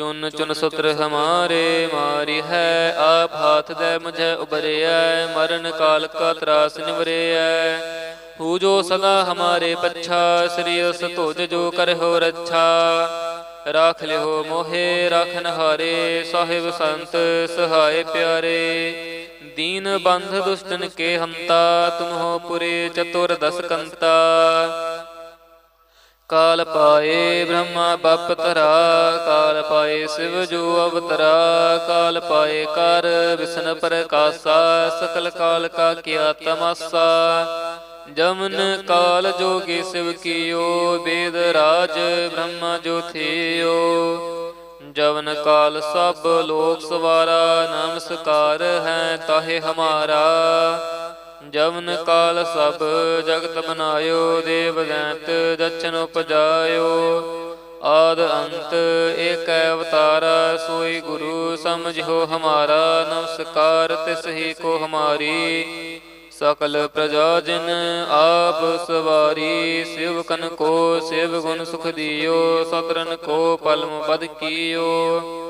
ਚੁਨ ਚੁਨ ਸੁਤਰ ਹਮਾਰੇ, ਮਾਰੀ ਹੈ ਆਪ ਹਾਥ ਦੇ ਮੁਝੇ ਉਬਰਿਐ ਮਰਨ ਕਾਲ ਕਾ ਤਰਾਸ ਨਿਵਰਿਐ। ਹੂ ਜੋ ਸਦਾ ਹਮਾਰੇ ਪੱਛਾ, ਸ੍ਰੀ ਉਸ ਤੁਜ ਜੋ ਕਰਹੁ ਰੱਛਾ। ਰਾਖ ਲਿਓ ਮੋਹੇ ਰਾਖਨ ਹਾਰੇ ਸਾਹਿਬ ਸੰਤ ਸਹਾਏ ਪਿਆਰੇ। ਦੀਨ ਬੰਧ ਦੁਸ਼ਟਨ ਕੇ ਹੰਤਾ ਤੁਮ ਹੋ ਪੁਰੇ ਚਤੁਰ ਦਸ ਕੰਤਾ ਕਾਲ ਪਾਏ ਬ੍ਰਹਮਾ ਬਪ ਤਰਾ ਕਾਲ ਪਾਏ ਸਿਵ ਜੋ ਅਵਤਰਾ, ਕਾਲ ਪਾਏ ਕਰ ਵਿਸ਼ਨ ਪ੍ਰਕਾਸ਼ਾ, ਸਕਲ ਕਾਲ ਕਾ ਕੀਆ ਤਮਾਸਾ। ਜਮਨ ਕਾਲ ਜੋਗੀ ਸਿਵ ਕੀਓ, ਬੇਦ ਰਾਜ ਬ੍ਰਹਮ ਜੋ ਥਿਓ। ਜਵਨ ਕਾਲ ਸਭ ਲੋਕ ਸਵਾਰਾ ਨਮਸਕਾਰ ਹੈ ਤਾਹੇ ਹਮਾਰਾ। ਜਵਨ ਕਾਲ ਸਭ ਜਗਤ ਬਨਾਇਓ ਦੇਵ ਦੈਂਤ ਦਚਨ ਉਪਜਾਇਓ। ਆਦ ਅੰਤ ਏਕ ਅਵਤਾਰਾ, ਸੋਈ ਗੁਰੂ ਸਮਝੋ ਹਮਾਰਾ, ਨਮਸਕਾਰ ਤਿਸ ਹੀ ਕੋ ਹਮਾਰੀ। ਸਕਲ ਪ੍ਰਜਾ ਜਿਨ ਆਪ ਸਵਾਰੀ, ਸਿਵਕਨ ਕੋ ਸਿਵ ਗੁਣ ਸੁਖ ਦਿਓ ਸਤਰਨ ਕੋ ਪਲਮ ਬਦ ਕੀਓ।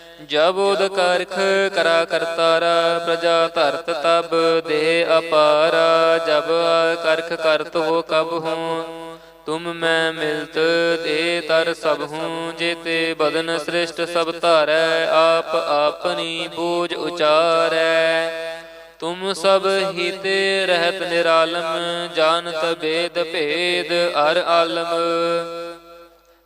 ਜਬ ਉਦ ਕਰਖ ਕਰਾ ਕਰਤਾਰਾ, ਪ੍ਰਜਾ ਧਰਤ ਤਬ ਦੇ ਅਪਾਰਾ, ਜਬ ਕਰਖ ਕਰਤ ਹੋ ਕਬ ਹੂੰ, ਤੁਮ ਮੈਂ ਮਿਲਤ ਦੇ ਤਰ ਸਭ ਹੂੰ, ਜੇਤੇ ਬਦਨ ਸ੍ਰਿਸ਼ਟ ਸਭ ਧਾਰੈ, ਆਪ ਆਪਣੀ ਬੋਝ ਉਚਾਰੈ। ਤੁਮ ਸਭ ਹੀ ਤੇ ਰਹਿਤ ਨਿਰਾਲਮ, ਜਾਣਤ ਬੇਦ ਭੇਦ ਅਰ ਆਲਮ।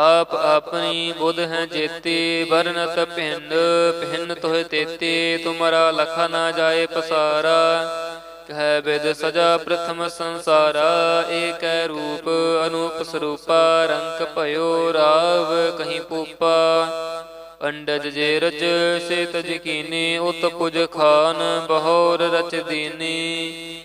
ਆਪ ਆਪਣੀ ਬੁੱਧ ਹੈ ਜੇਤੀ, ਵਰਨਤ ਭਿੰਨ ਭਿੰਨ ਤੋਹਿ ਤੇਤੀ, ਤੁਮਰਾ ਲਖ ਨਾ ਜਾਏ ਪਸਾਰਾ। ਕਹਿ ਬਿਦ ਸਜਾ ਪ੍ਰਥਮ ਸੰਸਾਰਾ, ਏਕੈ ਰੂਪ ਅਨੂਪ ਸਰੂਪਾ ਰੰਗ ਭਇਓ ਰਾਵ ਕਹੀਂ ਪੂਪਾ। ਅੰਡਜ ਜੇ ਰਜ ਸੇ ਤਜ ਕੀਨੀ ਉਤ ਪੁਜ ਖਾਨ, ਬਹੋਰ ਰਚ ਦੀਨੀ।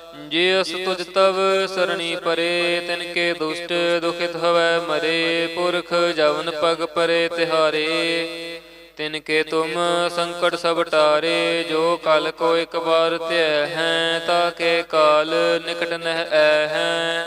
ਜੇ ਤੁਜ ਤਵ ਸਰਣੀ ਪਰੇ, ਤਿਨ ਕੇ ਦੁਸ਼ਟ ਦੁਖਿਤ ਹਵੈ ਮਰੇ, ਪੁਰਖ ਜਵਨ ਪਗ ਪਰੇ ਤਿਹਾਰੇ। ਤਿਨ ਕੇ ਤੁਮ ਸੰਕਟ ਸਭ ਟਾਰੇ, ਜੋ ਕਲ ਕੋ ਇੱਕ ਵਾਰ ਧਿਆ ਹੈ, ਤਾ ਕੇ ਕਾਲ ਨਿਕਟ ਨਹਿ ਐ ਹੈ।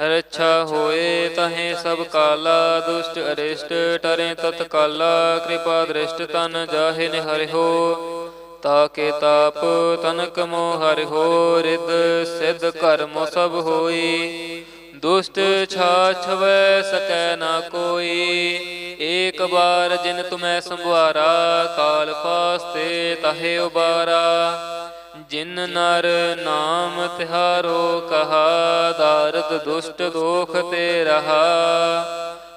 ਰੱਛਾ ਹੋਏ ਤਹੇ ਸਭ ਕਾਲਾ, ਦੁਸ਼ਟ ਅਰਿਸ਼ਟ ਟਰੇ ਤਤ ਕਾਲਾ ਕਿਰਪਾ ਦ੍ਰਿਸ਼ਟ ਤਨ ਜਾਹੇ ਨਿਹਰਿਓ ਤਾ ਕੇ ਤਾਪ ਤਨਕ ਮੋ ਹੋ ਰਿਦ ਸਿਧ ਕਰਮ ਸਭ ਹੋਈ। ਦੁਸ਼ਟ ਛਾਛਵੈ ਸਕੈ ਨਾ ਕੋਈ। ਏਕ ਬਾਰ ਜਿਨ ਤੁਮੈ ਸੰਭਾਰਾ ਕਾਲ ਫਾਸਤੇ ਤਹੇ ਉਬਾਰਾ। ਜਿਨ ਨਰ ਨਾਮ ਤਿਹਾਰੋ ਕਹਾ, ਦਾਰਦ ਦੁਸ਼ਟ ਦੋਖ ਤੇ ਰਹਾ।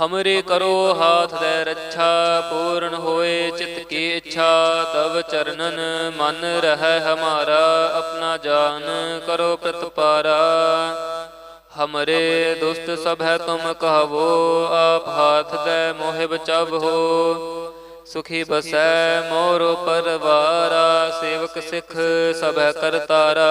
ਹਮਰੇ ਕਰੋ ਹਾਥ ਦੇ ਰੱਛਾ ਪੂਰਨ ਹੋਏ ਚਿਤ ਕੀ ਇੱਛਾ ਤਵ ਚਰਨਨ ਮਨ ਰਹਿ ਹਮਾਰਾ ਆਪਣਾ ਜਾਨ ਕਰੋ ਪ੍ਰਤਪਾਰਾ ਹਮਰੇ ਦੁਸਤ ਸਭ ਹੈ ਤੁਮ ਕਹਵੋ ਆਪ ਹਾਥ ਦੇ ਮੋਹਿ ਬਚਾਵੋ ਸੁਖੀ ਬਸੈ ਮੋਰ ਪਰਵਾਰਾ ਸੇਵਕ ਸਿੱਖ ਸਭ ਹੈ ਕਰਤਾਰਾ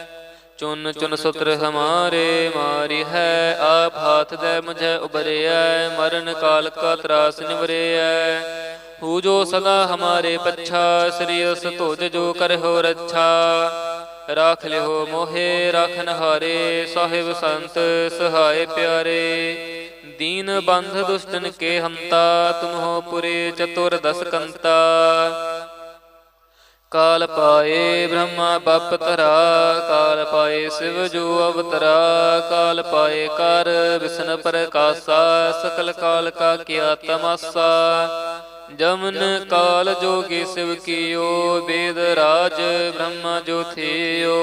ਚੁਨ ਚੁਨ ਸੁਤਰ ਹਮਾਰੇ, ਮਾਰੀ ਹੈ ਆਪ ਹਾਥ ਦੇ ਮੁਝੇ ਉਬਰਿਐ ਮਰਨ ਕਾਲ ਕਾ ਤਰਾਸ ਨਿਵਰਿਐ। ਹੂ ਜੋ ਸਦਾ ਹਮਾਰੇ ਪੱਛਾ, ਸ੍ਰੀ ਉਸ ਤੁਜ ਜੋ ਕਰਹੁ ਰੱਛਾ। ਰਾਖ ਲਿਓ ਮੋਹਿ ਰਾਖਨ ਹਾਰੇ ਸਾਹਿਬ ਸੰਤ ਸਹਾਏ ਪਿਆਰੇ। ਦੀਨ ਬੰਧ ਦੁਸ਼ਟਨ ਕੇ ਹੰਤਾ ਤੁਮ ਹੋ ਪੁਰੇ ਚਤੁਰ ਦਸ ਕੰਤਾ ਕਾਲ ਪਾਏ ਬ੍ਰਹਮਾ ਬਪ ਤਰਾ ਕਾਲ ਪਾਏ ਸਿਵ ਜੋ ਅਵਤਰਾ, ਕਾਲ ਪਾਏ ਕਰ ਵਿਸ਼ਨ ਪ੍ਰਕਾਸ਼ਾ, ਸਕਲ ਕਾਲ ਕਾ ਕੀਆ ਤਮਾਸਾ। ਜਮਨ ਕਾਲ ਜੋਗੀ ਸਿਵ ਕੀਓ, ਬੇਦ ਰਾਜ ਬ੍ਰਹਮਾ ਜੋ ਥਿਓ।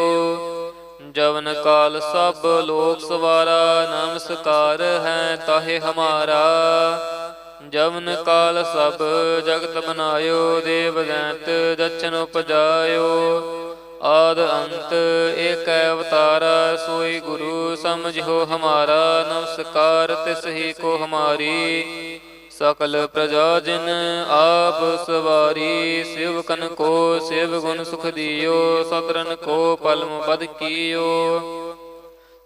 ਜਵਨ ਕਾਲ ਸਭ ਲੋਕ ਸਵਾਰਾ ਨਮਸਕਾਰ ਹੈ ਤਾਹੇ ਹਮਾਰਾ। ਜਵਨ ਕਾਲ ਸਭ ਜਗਤ ਬਨਾਇਓ ਦੇਵ ਦੈਂਤ ਦਚਨ ਉਪਜਾਇਓ। ਆਦ ਅੰਤ ਏਕ ਅਵਤਾਰਾ ਸੋਈ ਗੁਰੂ ਸਮਝੋ ਹਮਾਰਾ, ਨਮਸਕਾਰ ਤਿਸ ਹੀ ਕੋ ਹਮਾਰੀ। ਸਕਲ ਪ੍ਰਜਾ ਜਿਨ ਆਪ ਸਵਾਰੀ ਸ਼ਿਵਕਨ ਕੋ ਸਿਵ ਗੁਣ ਸੁਖ ਦਿਓ ਸਤਰਨ ਕੋ ਪਲਮ ਬਦ ਕੀਓ।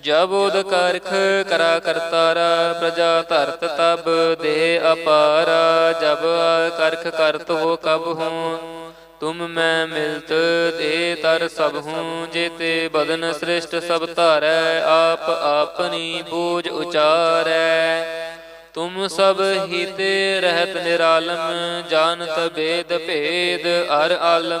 ਜਬ ਉਦ ਕਰਖ ਕਰਾ ਕਰਤਾਰਾ, ਪ੍ਰਜਾ ਧਰਤ ਤਬ ਦੇ ਅਪਾਰਾ, ਜਬ ਕਰਖ ਕਰਤ ਹੋ ਕਬ ਹੂੰ। ਤੁਮ ਮੈਂ ਮਿਲਤ ਦੇ ਤਰ ਸਭ ਹੂੰ। ਜੇਤੇ ਬਦਨ ਸ੍ਰਿਸ਼ਟ ਸਭ ਧਾਰੈ, ਆਪ ਆਪਨੀ ਬੂਝ ਉਚਾਰੈ। ਤੁਮ ਸਭ ਹੀ ਤੇ ਰਹਿਤ ਨਿਰਾਲਮ, ਜਾਣਤ ਬੇਦ ਭੇਦ ਅਰ ਆਲਮ।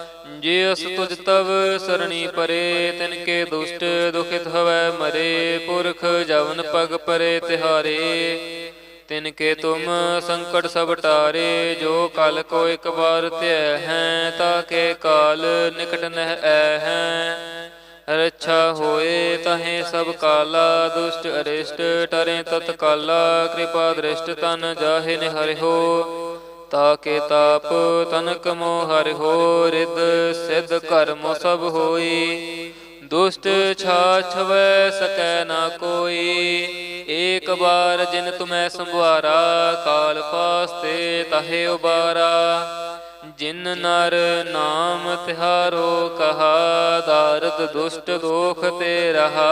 ਜੇ ਅਸ ਤੁਜ ਤਵ ਸਰਣੀ ਪਰੇ ਤਿਨ ਕੇ ਦੁਸ਼ਟ ਦੁਖਿਤ ਹਵੈ ਮਰੇ ਪੁਰਖ ਜਵਨ ਪਗ ਪਰੇ ਤਿਹਾਰੇ। ਤਿਨ ਕੇ ਤੁਮ ਸੰਕਟ ਸਭ ਟਾਰੇ ਜੋ ਕਲ ਕੋ ਇੱਕ ਵਾਰ ਧਿਆ ਹੈ ਤਾ ਕੇ ਕਾਲ ਨਿਕਟ ਨਹਿ ਐ ਹੈ। ਰੱਛਾ ਹੋਏ ਤਹੇ ਸਭ ਕਾਲਾ ਦੁਸ਼ਟ ਅਰਿਸ਼ਟ ਟਰੇ ਤਤ ਕਾਲਾ ਕਿਰਪਾ ਦ੍ਰਿਸ਼ਟ ਤਨ ਜਾਹੇ ਨਿ ਤਾ ਕੇ ਤਾਪ ਤਨਕ ਮੋ ਹੋ ਰਿਦ ਸਿਧ ਕਰਮ ਸਭ ਹੋਈ। ਦੁਸ਼ਟ ਛਾਛਵੈ ਸਕੈ ਨਾ ਕੋਈ। ਏਕ ਬਾਰ ਜਿਨ ਤੁਮੈ ਸੰਭਵਾਰਾ ਕਾਲ ਪਾਸਤੇ ਤਹੇ ਉਬਾਰਾ। ਜਿਨ ਨਰ ਨਾਮ ਤਿਹਾਰੋ ਕਹਾ, ਦਾਰਦ ਦੁਸ਼ਟ ਦੋਖ ਤੇ ਰਹਾ।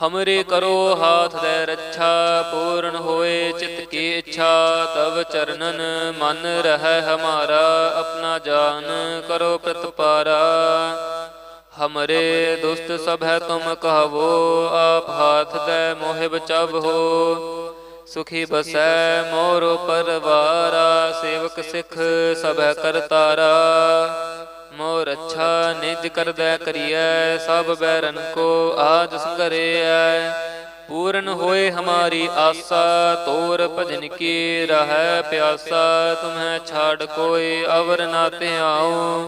ਹਮਰੇ ਕਰੋ ਹਾਥ ਦੇ ਰੱਛਾ ਪੂਰਨ ਹੋਏ ਚਿਤ ਕੀ ਇੱਛਾ ਤਵ ਚਰਨਨ ਮਨ ਰਹਿ ਹਮਾਰਾ ਆਪਣਾ ਜਾਨ ਕਰੋ ਪ੍ਰਤਪਾਰਾ ਹਮਰੇ ਦੁਸਤ ਸਭ ਹੈ ਤੁਮ ਕਹਵੋ ਆਪ ਹਾਥ ਦੇ ਮੋਹਿ ਬਚਵ ਹੋ ਸੁਖੀ ਬਸੈ ਮੋਰੋ ਪਰਵਾਰਾ ਸੇਵਕ ਸਿੱਖ ਸਭ ਕਰਤਾਰਾ ਮੋਰ ਅੱਛਾ ਨਿਜ ਕਰਦੈ ਕਰੀਐ, ਸਭ ਬੈਰਨ ਕੋ ਆਜ ਸੰਗਰੇਐ। ਪੂਰਨ ਹੋਏ ਹਮਾਰੀ ਆਸਾ, ਤੋਰ ਭਜਨ ਕੀ ਰਹੈ ਪਿਆਸਾ, ਤੁਮਹਿ ਛਾੜ ਕੋਈ ਅਵਰ ਨਾ ਧਿਆਉ।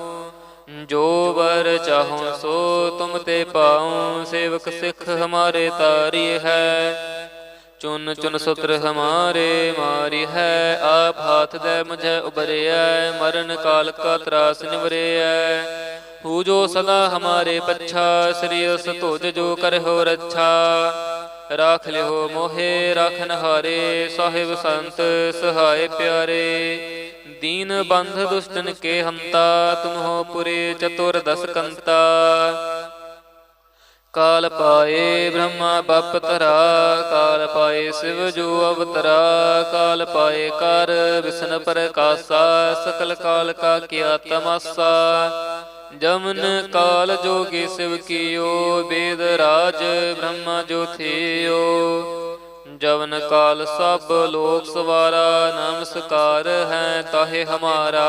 ਜੋ ਵਰ ਚਾਹੋ ਸੋ ਤੁਮ ਤੇ ਪਾਉ, ਸੇਵਕ ਸਿੱਖ ਹਮਾਰੇ ਤਾਰੀ ਹੈ। ਚੁਨ ਚੁਨ ਸੁਤਰ ਹਮਾਰੇ ਮਾਰੀ ਹੈ ਆਪ ਹਾਥ ਦੇ ਮੁਝੇ ਉਬਰਿਐ ਮਰਨ ਕਾਲ ਕਾ ਤਰਾਸ ਨਿਵਰਿਐ। ਹੂ ਜੋ ਸਦਾ ਹਮਾਰੇ ਪੱਛਾ ਸ੍ਰੀ ਉਸ ਤੁਜ ਜੋ ਕਰਹੁ ਰੱਛਾ। ਰਾਖ ਲਿਓ ਮੋਹੇ ਰਾਖਨ ਹਾਰੇ ਸਾਹਿਬ ਸੰਤ ਸਹਾਇ ਪਿਆਰੇ। ਦੀਨ ਬੰਧ ਦੁਸ਼ਟਨ ਕੇ ਹੰਤਾ ਤੁਮ ਹੋ ਪੁਰੇ ਚਤੁਰ ਦਸ ਕੰਤਾ ਕਾਲ ਪਾਏ ਬ੍ਰਹਮਾ ਬਪ ਤਰਾ ਕਾਲ ਪਾਏ ਸਿਵ ਜੋ ਅਵਤਰਾ, ਕਾਲ ਪਾਏ ਕਰ ਵਿਸ਼ਨ ਪ੍ਰਕਾਸ਼ਾ, ਸਕਲ ਕਾਲ ਕਾ ਕੀਆ ਤਮਸਾ। ਜਮਨ ਕਾਲ ਜੋਗੀ ਸਿਵ ਕੀਓ, ਬੇਦ ਰਾਜ ਬ੍ਰਹਮਾ ਜੋ ਥਿਓ। ਜਵਨ ਕਾਲ ਸਭ ਲੋਕ ਸਵਾਰਾ ਨਮਸਕਾਰ ਹੈ ਤਾਹੇ ਹਮਾਰਾ।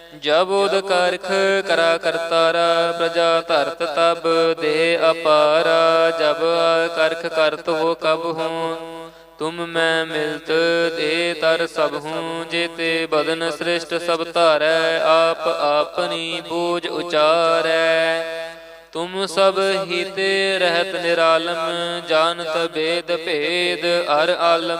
ਜਬ ਉਦ ਕਰਖ ਕਰਾ ਕਰਤਾਰਾ, ਪ੍ਰਜਾ ਧਰਤ ਤਬ ਦੇ ਅਪਾਰਾ, ਜਬ ਕਰਖ ਕਰਤ ਹੋ ਕਬ ਹੂੰ। ਤੁਮ ਮੈਂ ਮਿਲਤ ਦੇ ਤਰ ਸਭ ਹੂੰ। ਜੇਤੇ ਬਦਨ ਸ੍ਰਿਸ਼ਟ ਸਭ ਧਾਰੈ, ਆਪ ਆਪਨੀ ਬੂਝ ਉਚਾਰੈ। ਤੁਮ ਸਭ ਹੀ ਤੇ ਰਹਿਤ ਨਿਰਾਲਮ, ਜਾਣਤ ਬੇਦ ਭੇਦ ਅਰ ਆਲਮ।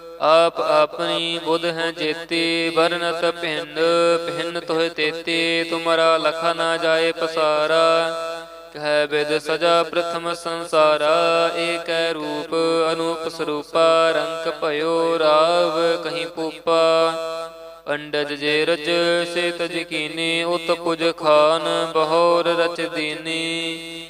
ਆਪ ਆਪਣੀ ਬੁੱਧ ਹੈ ਜੇਤੀ ਵਰਨਤ ਭਿੰਨ ਭਿੰਨ ਤੋਹਿ ਤੇਤੀ, ਤੁਮਰਾ ਲਖਾ ਨਾ ਜਾਏ ਪਸਾਰਾ। ਕਹਿ ਬਿਦ ਸਜਾ ਪ੍ਰਥਮ ਸੰਸਾਰਾ, ਏਕੈ ਰੂਪ, ਅਨੂਪ ਸਰੂਪਾ, ਰੰਕ ਭਇਓ ਰਾਵ ਕਹੀਂ ਪੂਪਾ। ਅੰਡਜ ਜੇ ਰਜ ਸੇ ਤਜ ਕੀਨੀ ਉਤ ਪੁਜ ਖਾਨ, ਬਹੋਰ ਰਚ ਦੀਨੀ।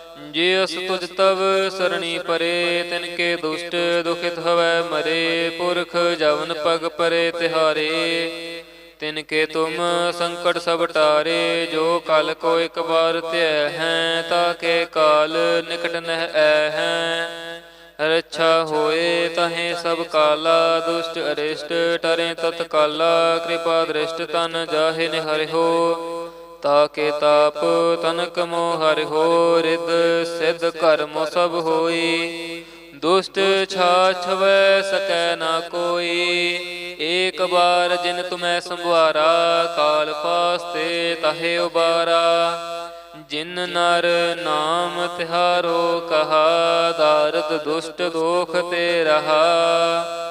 ਜੇ ਅਸ ਤੁਜ ਤਵ, ਸਰਣੀ ਪਰੇ, ਤਿਨ ਕੇ ਦੁਸ਼ਟ, ਦੁਖਿਤ ਹਵੈ ਮਰੇ, ਪੁਰਖ ਜਵਨ ਪਗ ਪਰੇ ਤਿਹਾਰੇ। ਤਿਨ ਕੇ ਤੁਮ ਸੰਕਟ ਸਭ ਟਾਰੇ, ਜੋ ਕਲ ਕੋ ਇੱਕ ਵਾਰ ਧਿਆ ਹੈ, ਤਾ ਕੇ ਕਾਲ ਨਿਕਟ ਨਹਿ ਐ ਹੈ। ਰੱਛਾ ਹੋਏ ਤਹੇ ਸਭ ਕਾਲਾ, ਦੁਸ਼ਟ ਅਰਿਸ਼ਟ, ਟਰੇ ਤਤ ਕਾਲਾ ਕਿਰਪਾ ਦ੍ਰਿਸ਼ਟ ਤਨ ਜਾਹੇ ਤਾ ਕੇ ਤਾਪ ਤਨਕ ਮੋਹਰ ਹੋ ਰਿਦ ਸਿਧ ਕਰਮ ਸਭ ਹੋਈ। ਦੁਸ਼ਟ ਛਾਛਵੈ ਸਕੈ ਨਾ ਕੋਈ। ਏਕ ਬਾਰ ਜਿਨ ਤੁਮੈ ਸੰਭਾਰਾ ਕਾਲ ਪਾਸਤੇ ਤਹੇ ਉਬਾਰਾ। ਜਿਨ ਨਰ ਨਾਮ ਤਿਹਾਰੋ ਕਹਾ, ਦਾਰਦ ਦੁਸ਼ਟ ਦੋਖ ਤੇ ਰਹਾ।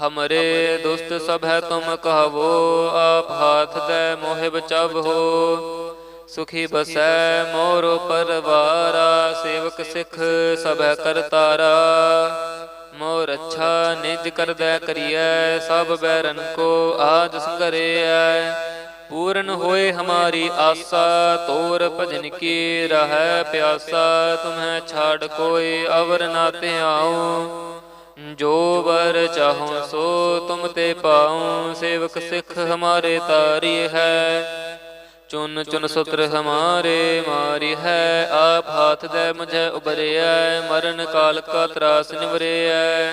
ਹਮਰੇ ਦੁਸਤ ਸਭ ਹੈ ਤੁਮ ਕਹਵੋ ਆਪ ਹਾਥ ਦੇ ਮੋਹਿ ਬਚਾਵੋ ਸੁਖੀ ਬਸੈ ਮੋਰੋ ਪਰਵਾਰਾ ਸੇਵਕ ਸਿੱਖ ਸਭ ਹੈ ਕਰਤਾਰਾ ਮੋਰ ਅੱਛਾ ਨਿਜ ਕਰਦੈ ਕਰੀਐ ਸਭ ਬੈਰਨ ਕੋ ਆਜ ਸੰਗਰੇਐ ਪੂਰਨ ਹੋਏ ਹਮਾਰੀ ਆਸਾ ਤੋਰ ਭਜਨ ਕੀ ਰਹੈ ਪਿਆਸਾ ਤੁਮਹਿ ਛਾੜ ਕੋਈ ਅਵਰ ਨਾ ਧਿਆਉ ਜੋ ਵਰ ਚਾਹੋ ਸੋ ਤੁਮ ਤੇ ਪਾਉ, ਸੇਵਕ ਸਿੱਖ ਹਮਾਰੇ ਤਾਰੀ ਹੈ। ਚੁਨ ਚੁਨ ਸੁਤਰ ਹਮਾਰੇ ਮਾਰੀ ਹੈ, ਆਪ ਹਾਥ ਦੇ ਮੁਝੇ ਉਬਰਿਐ ਮਰਨ ਕਾਲ ਕਾ ਤਰਾਸ ਨਿਵਰਿਐ।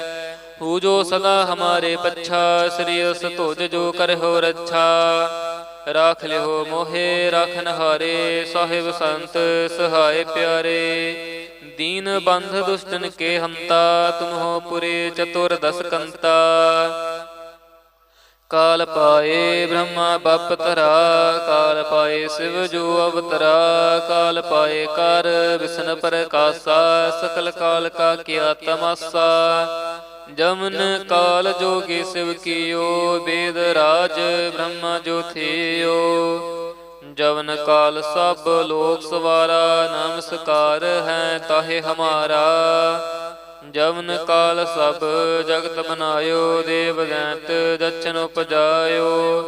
ਹੂ ਜੋ ਸਦਾ ਹਮਾਰੇ ਪੱਛਾ, ਸ੍ਰੀ ਉਸ ਧੁਜ ਜੋ ਕਰਹੁ ਰੱਛਾ। ਰਾਖ ਲਿਓ ਮੋਹੇ ਰਾਖਨ ਹਾਰੇ ਸਾਹਿਬ ਸੰਤ ਸਹਾਏ ਪਿਆਰੇ। ਦੀਨ ਬੰਧ ਦੁਸ਼ਟਨ ਕੇ ਹੰਤਾ, ਤੁਮਹੋ ਪੁਰੇ ਚਤੁਰ ਦਸ ਕੰਤਾ। ਕਾਲ ਪਾਏ ਬ੍ਰਹਮਾ ਬਪ ਤਰਾ ਕਾਲ ਪਾਏ ਸਿਵ ਜੋ ਅਵਤਰਾ, ਕਾਲ ਪਾਏ ਕਰ ਵਿਸ਼ਨ ਪ੍ਰਕਾਸ਼ਾ ਸਕਲ ਕਾਲ ਕਾ ਕੀਆ ਤਮਾਸਾ। ਜਮਨ ਕਾਲ ਜੋਗੀ ਸਿਵ ਕੀਓ, ਬੇਦ ਰਾਜ ਬ੍ਰਹਮਾ ਜੋ ਥਿਓ। ਜਵਨ ਕਾਲ ਸਭ ਲੋਕ ਸਵਾਰਾ, ਨਮਸਕਾਰ ਹੈ ਤਾਹੇ ਹਮਾਰਾ। ਜਵਨ ਕਾਲ ਸਭ ਜਗਤ ਬਨਾਇਓ, ਦੇਵ ਦੈਂਤ ਦਛਨ ਉਪਜਾਇਓ।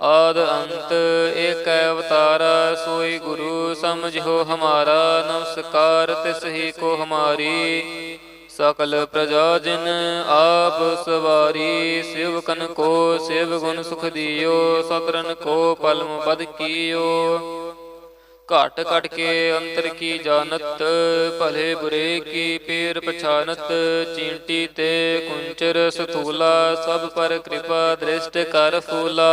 ਆਦ ਅੰਤ ਏਕ ਅਵਤਾਰਾ, ਸੋਈ ਗੁਰੂ ਸਮਝੋ ਹਮਾਰਾ। ਨਮਸਕਾਰ ਤਿਸ ਹੀ ਕੋ ਹਮਾਰੀ। ਸਕਲ ਪ੍ਰਜਾ ਜਿਨ ਆਪ ਸਵਾਰੀ, ਸਿਵਕਨ ਕੋ ਸਿਵ ਗੁਣ ਸੁਖ ਦਿਓ, ਸਤਰਨ ਕੋ ਪਲਮ ਬਦ ਕੀਓ। ਘਟ ਘਟ ਕੇ ਅੰਤਰ ਕੀ ਜਾਣਤ, ਭਲੇ ਬੁਰੇ ਕੀ ਪੀਰ ਪਛਾਨਤ, ਚੀਂਟੀ ਤੇ ਕੁੰਚਰ ਸਥੂਲਾ, ਸਭ ਪਰ ਕਿਰਪਾ ਦ੍ਰਿਸ਼ਟ ਕਰ ਫੂਲਾ।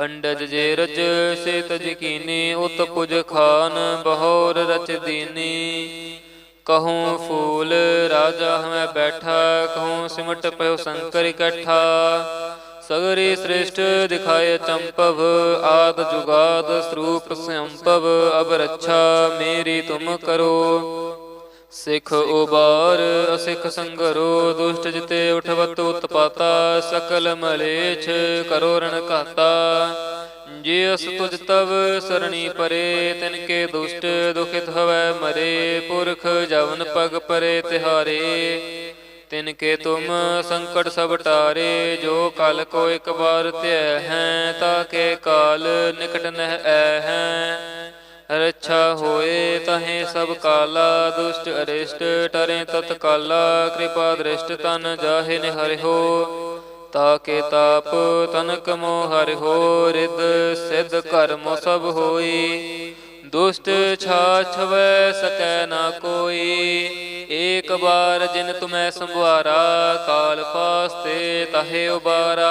ਅੰਡਜ ਜੇ ਰਜ ਸੇ ਤਜ ਕੀਨੀ ਉਤ ਪੁਜ ਖਾਨ ਬਹੋਰ ਰਚ ਦੀਨੀ। ਕਹੂੰ ਫੂਲ ਰਾਜਾ ਹਮੈ ਬੈਠਾ, ਕਹੂੰ ਸਿਮਟ ਪਇਓ ਸ਼ੰਕਰ ਇਕੱਠਾ। ਸਗਰੀ ਸ੍ਰੇਸ਼ਟ ਦਿਖਾਏ ਚੰਪਵ, ਆਦ ਜੁਗਾਦ ਸਰੂਪ ਸੰਪਵ, ਅਬ ਰੱਛਾ ਮੇਰੀ ਤੁਮ ਕਰੋ। ਸਿੱਖ ਉਬਾਰ, ਅਸਿੱਖ ਸੰਗਰੋ, ਦੁਸ਼ਟ ਜਿਤੇ ਉਠਵਤ ਉਤਪਾਤਾ, ਸਕਲ ਮਲੇਛ ਕਰੋ ਰਣ ਘਾਤਾ। ਜੇ ਅਸ ਤੁਜ ਤਵ ਸਰਣੀ ਪਰੇ, ਤਿਨ ਕੇ ਦੁਸ਼ਟ ਦੁਖਿਤ ਹਵੈ ਮਰੇ, ਪੁਰਖ ਜਵਨ ਪਗ ਪਰੇ ਤਿਹਾਰੇ। ਤਿਨ ਕੇ ਤੁਮ ਸੰਕਟ ਸਭ ਟਾਰੇ, ਜੋ ਕਲ ਕੋ ਇੱਕ ਵਾਰ ਧਿਆ ਹੈ, ਤਾ ਕੇ ਕਾਲ ਨਿਕਟ ਨਹਿ ਐ ਹੈ। ਰੱਛਾ ਹੋਏ ਤਹੇ ਸਭ ਕਾਲਾ, ਦੁਸ਼ਟ ਅਰਿਸ਼ਟ, ਟਰੇ ਤਤ ਕਾਲਾ, ਕਿਰਪਾ ਦ੍ਰਿਸ਼ਟ ਤਨ ਜਾਹੇ ਨਿਹਰਿਓ ਤਾਕੇ ਤਾਪ ਤਨਕ ਮੋ ਹਰਿਓ ਰਿਦ ਸਿਧ ਕਰਮ ਸਭ ਹੋਈ। ਦੁਸ਼ਟ ਛਾਛਵੈ ਸਕੈ ਨਾ ਕੋਈ, ਏਕ ਬਾਰ ਜਿਨ ਤੁਮੈ ਸੰਭਾਰਾ ਕਾਲ ਪਾਸ ਤੇ ਤਹੇ ਉਬਾਰਾ।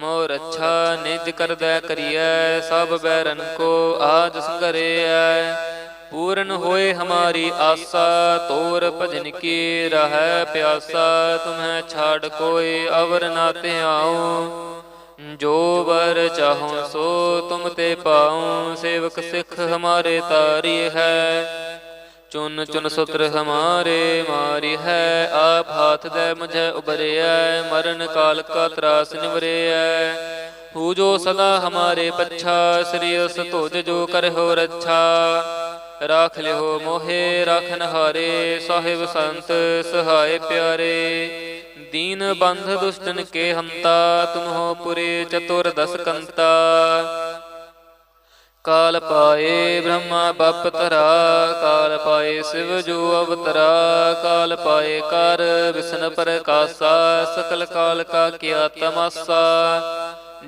ਮੋਰ ਅੱਛਾ ਨਿਜ ਕਰਦੈ ਕਰੀਐ, ਸਭ ਬੈਰਨ ਕੋ ਆਜ ਸੰਗਰੇਐ। ਪੂਰਨ ਹੋਏ ਹਮਾਰੀ ਆਸਾ, ਤੋਰ ਭਜਨ ਕੀ ਰਹੈ ਪਿਆਸਾ, ਤੁਮਹਿ ਛਾੜ ਕੋਈ ਅਵਰ ਨਾ ਧਿਆਉ। ਜੋ ਵਰ ਚਾਹੋ ਸੋ ਤੁਮ ਤੇ ਪਾਉ, ਸੇਵਕ ਸਿੱਖ ਹਮਾਰੇ ਤਾਰੀ ਹੈ। ਚੁਨ ਚੁਨ ਸੁਤਰ ਹਮਾਰੇ ਮਾਰੀ ਹੈ ਆਪ ਹਾਥ ਦੇ ਮੁਝੇ ਉਬਰਿਐ ਮਰਨ ਕਾਲ ਕਾ ਤਰਾਸ ਨਿਵਰਿਐ। ਹੂ ਜੋ ਸਦਾ ਹਮਾਰੇ ਪੱਛਾ, ਸ੍ਰੀ ਉਸ ਤੁਜ ਜੋ ਕਰਹੁ ਰੱਛਾ। ਰਾਖ ਲਿਓ ਮੋਹੇ ਰਾਖਨ ਹਾਰੇ ਸਾਹਿਬ ਸੰਤ ਸਹਾਇ ਪਿਆਰੇ। ਦੀਨ ਬੰਧ ਦੁਸ਼ਟਨ ਕੇ ਹੰਤਾ ਤੁਮ ਹੋ ਪੁਰੇ ਚਤੁਰ ਦਸ ਕੰਤਾ ਕਾਲ ਪਾਏ ਬ੍ਰਹਮਾ ਬਪ ਤਰਾ ਕਾਲ ਪਾਏ ਸਿਵ ਜੋ ਅਵਤਰਾ, ਕਾਲ ਪਾਏ ਕਰ ਵਿਸ਼ਨ ਪ੍ਰਕਾਸ਼ਾ, ਸਕਲ ਕਾਲ ਕਾ ਕੀਆ ਤਮਾਸਾ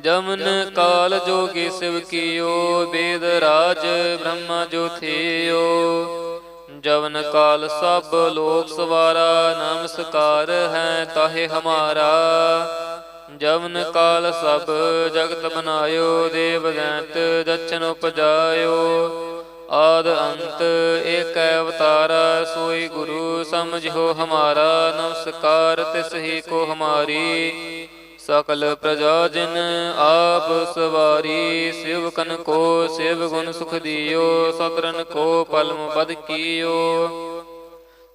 ਜਮਨ ਕਾਲ ਜੋਗੀ ਸਿਵ ਕੀਓ ਵੇਦ ਰਾਜ ਬ੍ਰਹਮਾ ਜੋ ਥਿਓ। ਜਵਨ ਕਾਲ ਸਭ ਲੋਕ ਸਵਾਰਾ ਨਮਸਕਾਰ ਹੈ ਤਾਹੇ ਹਮਾਰਾ। ਜਵਨ ਕਾਲ ਸਭ ਜਗਤ ਬਨਾਇਓ, ਦੇਵ ਦੈਂਤ ਦਛਨ ਉਪਜਾਇਓ। ਆਦ ਅੰਤ ਏਕ ਅਵਤਾਰਾ, ਸੋਈ ਗੁਰੂ ਸਮਝੋ ਹਮਾਰਾ, ਨਮਸਕਾਰ ਤਿਸ ਹੀ ਕੋ ਹਮਾਰੀ। ਸਕਲ ਪ੍ਰਜਾ ਜਿਨ ਆਪ ਸਵਾਰੀ, ਸਿਵਕਨ ਕੋ ਸਿਵ ਗੁਣ ਸੁਖ ਦਿਓ ਸਤਰਨ ਕੋ ਪਲਮ ਬਦ ਕੀਓ।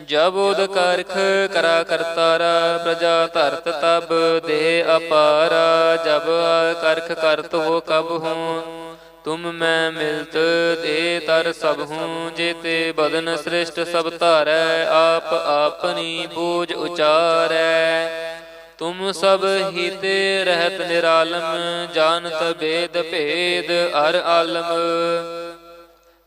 ਜਬ ਉਦ ਕਰਖ ਕਰਾ ਕਰਤਾਰਾ, ਪ੍ਰਜਾ ਧਰਤ ਤਬ ਦੇ ਅਪਾਰਾ, ਜਬ ਕਰਖ ਕਰਤ ਹੋ ਕਬ ਹੂੰ, ਤੁਮ ਮੈਂ ਮਿਲਤ ਦੇ ਤਰ ਸਭ ਹੂੰ, ਜੇਤੇ ਬਦਨ ਸ੍ਰਿਸ਼ਟ ਸਭ ਧਾਰੈ, ਆਪ ਆਪਨੀ ਬੋਝ ਉਚਾਰੈ। ਤੁਮ ਸਭ ਹੀਤੇ ਰਹਿਤ ਨਿਰਾਲਮ, ਜਾਣਤ ਬੇਦ ਭੇਦ ਅਰ ਆਲਮ।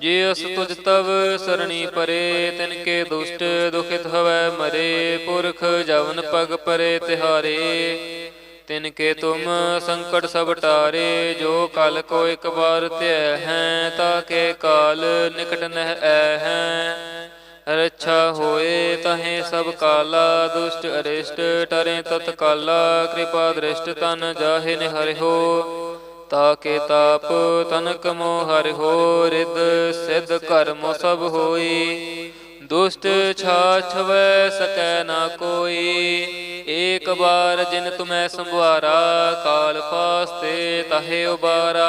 ਜੇ ਤੁਜ ਤਵ, ਸਰਣੀ ਪਰੇ, ਤਿਨ ਕੇ ਦੁਸ਼ਟ, ਦੁਖਿਤ ਹਵੈ ਮਰੇ, ਪੁਰਖ ਜਵਨ ਪਗ ਪਰੇ ਤਿਹਾਰੇ। ਤਿਨ ਕੇ ਤੁਮ ਸੰਕਟ ਸਭ ਟਾਰੇ, ਜੋ ਕਲ ਕੋ ਇੱਕ ਵਾਰ ਧਿਆ ਹੈ, ਤਾ ਕੇ ਕਾਲ ਨਿਕਟ ਨਹਿ ਐ ਹੈ। ਰੱਛਾ ਹੋਏ ਤਹੇ ਸਭ ਕਾਲਾ, ਦੁਸ਼ਟ ਅਰਿਸ਼ਟ, ਟਰੇ ਤਤ ਕਾਲਾ ਕਿਰਪਾ ਦ੍ਰਿਸ਼ਟ ਤਨ ਜਾਹੇ ਹੋ ਤਾਕੇ ਤਾਪ, ਤਨਕ ਮੋ ਹੋ ਰਿਦ ਸਿਧ ਕਰਮ ਸਭ ਹੋਈ। ਦੁਸ਼ਟ ਛਾਛਵੈ ਸਕੈ ਨਾ ਕੋਈ। ਏਕ ਬਾਰ ਜਿਨ ਤੁਮੈ ਸੰਭਵਾਰਾ ਕਾਲ ਫਾਸਤੇ ਤਹੇ ਉਬਾਰਾ।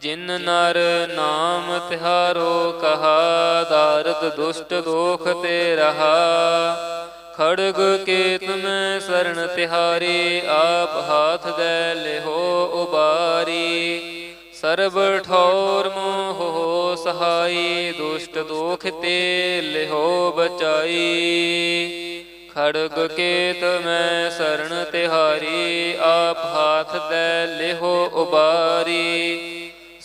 ਜਿਨ ਨਰ ਨਾਮ ਤਿਹਾਰੋ ਕਹਾ, ਦਾਰਦ ਦੁਸ਼ਟ ਦੋਖ ਤੇ ਰਹਾ। ਖੜਗ ਕੇ ਤੁਮੈ ਸਰਣ ਤਿਹਾਰੀ, ਆਪ ਹਾਥ ਦੇ ਲਿਹੋ ਉਬਾਰੀ। ਸਰਬ ਠੌਰ ਮੋਹ ਸਹਾਈ, ਦੁਸ਼ਟ ਦੋਖ ਤੇ ਲਿਹੋ ਬਚਾਈ। ਖੜਗ ਕੇਤ ਮੈਂ ਸਰਣ ਤਿਹਾਰੀ, ਆਪ ਹਾਥ ਦੇ ਲਿਹੋ ਉਬਾਰੀ।